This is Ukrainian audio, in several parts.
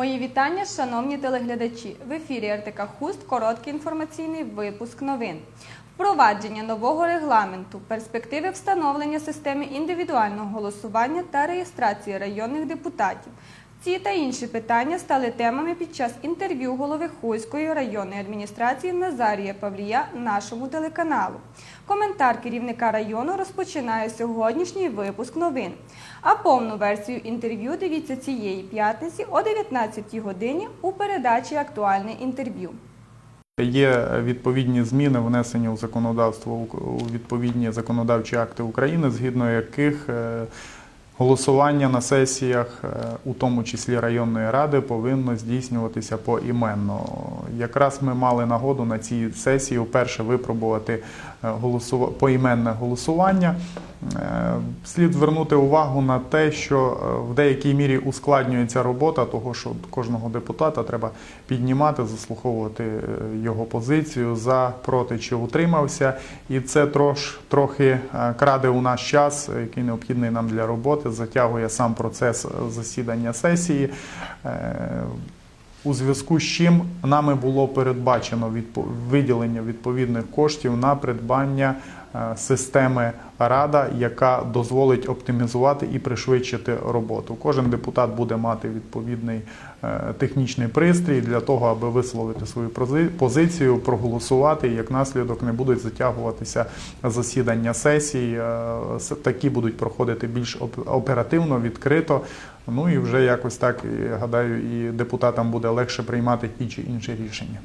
Мої вітання, шановні телеглядачі. В ефірі РТК Хуст короткий інформаційний випуск новин. Впровадження нового регламенту, перспективи встановлення системи індивідуального голосування та реєстрації районних депутатів. Ці та інші питання стали темами під час інтерв'ю голови Хуйської районної адміністрації Назарія Павлія нашому телеканалу. Коментар керівника району розпочинає сьогоднішній випуск новин. А повну версію інтерв'ю дивіться цієї п'ятниці о 19 годині у передачі Актуальне інтерв'ю. Є відповідні зміни, внесені у законодавство у відповідні законодавчі акти України, згідно яких е, голосування на сесіях, е, у тому числі районної ради, повинно здійснюватися поіменно. Якраз ми мали нагоду на цій сесії вперше випробувати е, поіменне голосування. Е, Слід звернути увагу на те, що в деякій мірі ускладнюється робота, того що кожного депутата треба піднімати, заслуховувати його позицію за, проти чи утримався. І це трош, трохи краде у нас час, який необхідний нам для роботи, затягує сам процес е, засідання сесії. Е, у зв'язку з чим нами було передбачено виділення відповідних коштів на придбання е, системи Рада, яка дозволить оптимізувати і пришвидшити роботу. Кожен депутат буде мати відповідний технічний пристрій для того, аби висловити свою позицію, проголосувати. І як наслідок не будуть затягуватися засідання сесій. Е, Такі будуть проходити більш оп- оперативно, відкрито. Ну і вже якось так гадаю, і депутатам буде легше приймати ті чи інші рішення.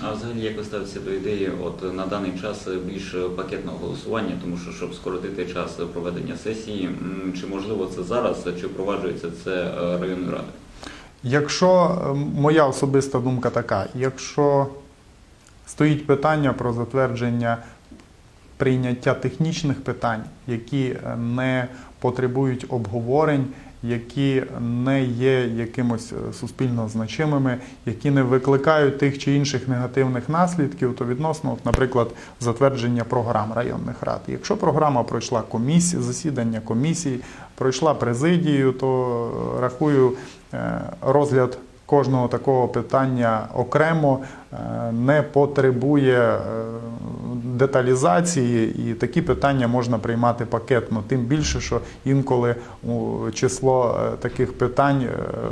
А взагалі як ви ставитеся до ідеї, от на даний час більш пакетного голосування, тому що щоб скоротити час проведення сесії, чи можливо це зараз, чи впроваджується це е, районною радою? Якщо е, моя особиста думка така, якщо стоїть питання про затвердження прийняття технічних питань, які е, не потребують обговорень, які не є якимось е, суспільно значимими, які не викликають тих чи інших негативних наслідків, то відносно, от, наприклад, затвердження програм районних рад. Якщо програма пройшла комісію, засідання комісії, пройшла президію, то е, рахую е, розгляд кожного такого питання окремо е, не потребує деталізації, і такі питання можна приймати пакетно. Тим більше, що інколи число е, таких питань е,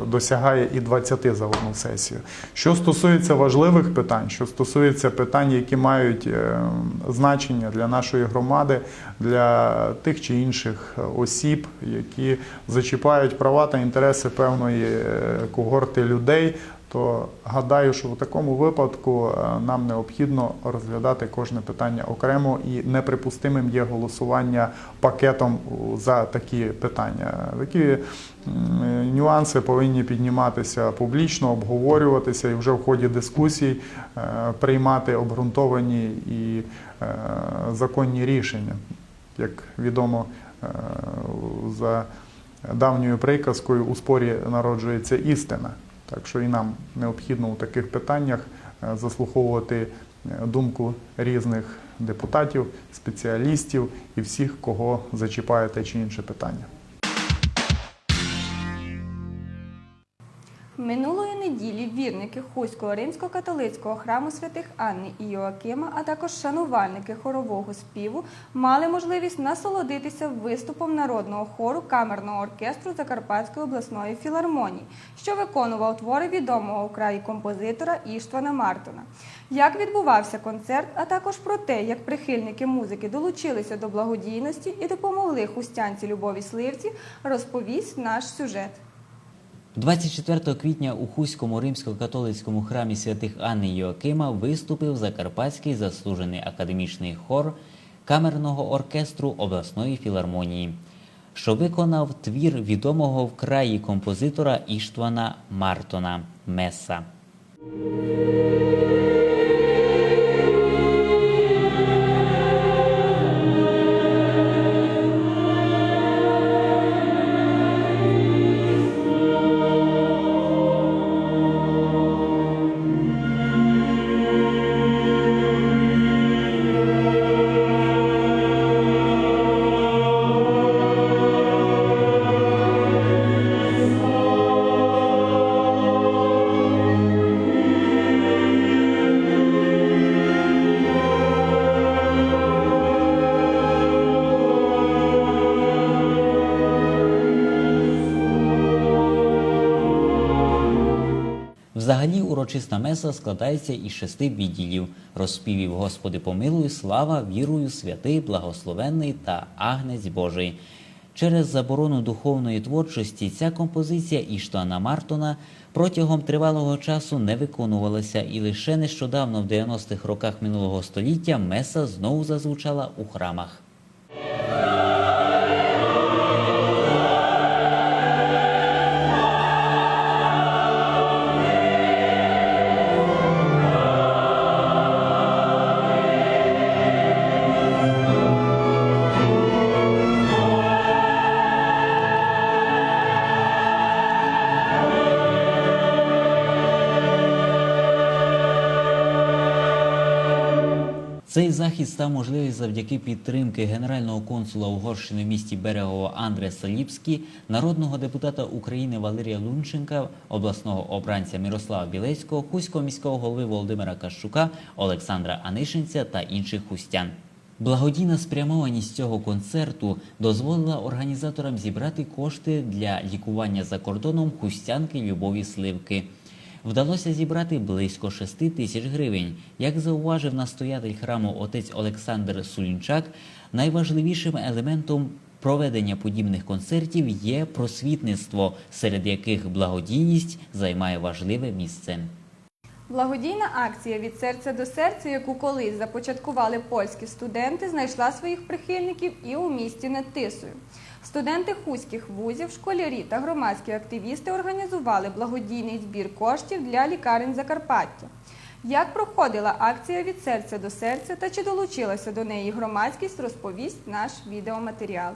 досягає і 20 за одну сесію. Що стосується важливих питань, що стосується питань, які мають е, значення для нашої громади, для тих чи інших осіб, які зачіпають права та інтереси певної когорти людей, то гадаю, що в такому випадку е, нам необхідно розглядати кожне питання окремо і неприпустимим є голосування пакетом за такі питання. Такі нюанси повинні підніматися публічно, обговорюватися і вже в ході дискусій е, приймати обґрунтовані і е, законні рішення. Як відомо, за давньою приказкою у спорі народжується істина. Так що і нам необхідно у таких питаннях е, заслуховувати е, думку різних депутатів, спеціалістів і всіх, кого зачіпає те чи інше питання. Минулої неділі вірники Хуського римсько-католицького храму святих Анни і Йоакима, а також шанувальники хорового співу мали можливість насолодитися виступом народного хору камерного оркестру Закарпатської обласної філармонії, що виконував твори відомого в краї композитора Іштвана Мартона. Як відбувався концерт, а також про те, як прихильники музики долучилися до благодійності і допомогли хустянці Любові Сливці, розповість наш сюжет. 24 квітня у Хуському римсько-католицькому храмі святих Анни Йоакима виступив Закарпатський заслужений академічний хор камерного оркестру обласної філармонії, що виконав твір відомого в краї композитора Іштвана Мартона Меса. Урочиста меса складається із шести відділів: розпівів Господи помилуй, слава, вірую, святий, благословенний та агнець Божий. Через заборону духовної творчості ця композиція Іштуана Мартона протягом тривалого часу не виконувалася, і лише нещодавно, в 90-х роках минулого століття, меса знову зазвучала у храмах. Цей захід став можливий завдяки підтримки генерального консула Угорщини в місті Берегово Андреса Ліпські, народного депутата України Валерія Лунченка, обласного обранця Мирослава Білецького, Хуського міського голови Володимира Кащука, Олександра Анишинця та інших хустян. Благодійна спрямованість цього концерту дозволила організаторам зібрати кошти для лікування за кордоном хустянки Любові Сливки. Вдалося зібрати близько 6 тисяч гривень. Як зауважив настоятель храму отець Олександр Сулінчак, найважливішим елементом проведення подібних концертів є просвітництво, серед яких благодійність займає важливе місце. Благодійна акція від серця до серця, яку колись започаткували польські студенти, знайшла своїх прихильників і у місті над Тисою. Студенти хуських вузів, школярі та громадські активісти організували благодійний збір коштів для лікарень Закарпаття. Як проходила акція від серця до серця та чи долучилася до неї громадськість, розповість наш відеоматеріал.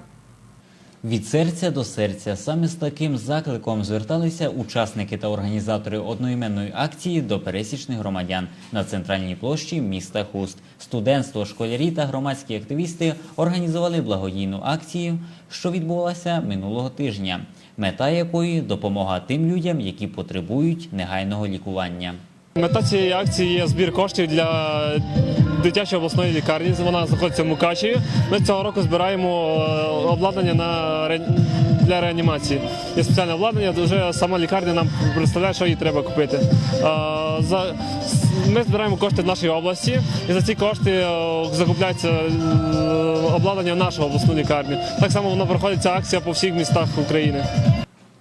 Від серця до серця саме з таким закликом зверталися учасники та організатори одноіменної акції до пересічних громадян на центральній площі міста Хуст. Студентство, школярі та громадські активісти організували благодійну акцію, що відбулася минулого тижня, мета якої допомога тим людям, які потребують негайного лікування. Мета цієї акції є збір коштів для дитячої обласної лікарні. Вона знаходиться в Мукачеві. Ми цього року збираємо е, обладнання на ре- для реанімації. Є спеціальне обладнання, вже сама лікарня нам представляє, що їй треба купити. Е, ми збираємо кошти в нашій області, і за ці кошти е, закупляється обладнання в нашу обласну лікарню. Так само воно проходить ця акція по всіх містах України.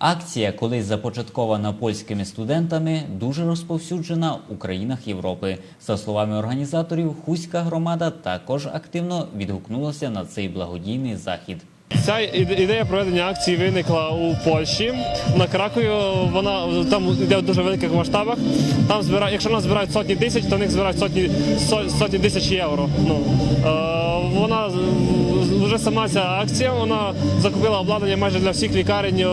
Акція, колись започаткована польськими студентами, дуже розповсюджена у країнах Європи. За словами організаторів, Хуська громада також активно відгукнулася на цей благодійний захід. Ця ідея проведення акції виникла у Польщі на Кракові. Вона там йде в дуже великих масштабах. Там збира, якщо нас збирають сотні тисяч, то в них збирають сотні сотні тисяч євро. Ну е, вона вже сама ця акція. Вона закупила обладнання майже для всіх лікарень е,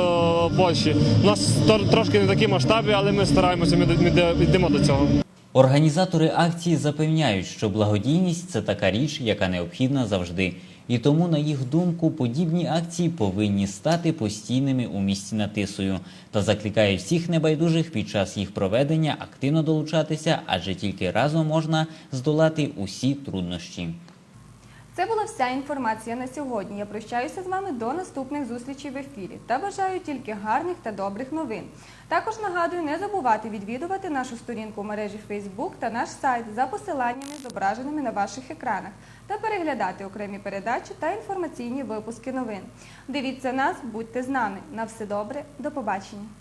Польщі. У нас трошки не такі масштаби, але ми стараємося. Ми, йдемо до цього. Організатори акції запевняють, що благодійність це така річ, яка необхідна завжди. І тому, на їх думку, подібні акції повинні стати постійними у місті Натисою та закликають всіх небайдужих під час їх проведення активно долучатися, адже тільки разом можна здолати усі труднощі. Це була вся інформація на сьогодні. Я прощаюся з вами до наступних зустрічей в ефірі та бажаю тільки гарних та добрих новин. Також нагадую не забувати відвідувати нашу сторінку в мережі Facebook та наш сайт за посиланнями, зображеними на ваших екранах, та переглядати окремі передачі та інформаційні випуски новин. Дивіться нас, будьте з нами. На все добре, до побачення.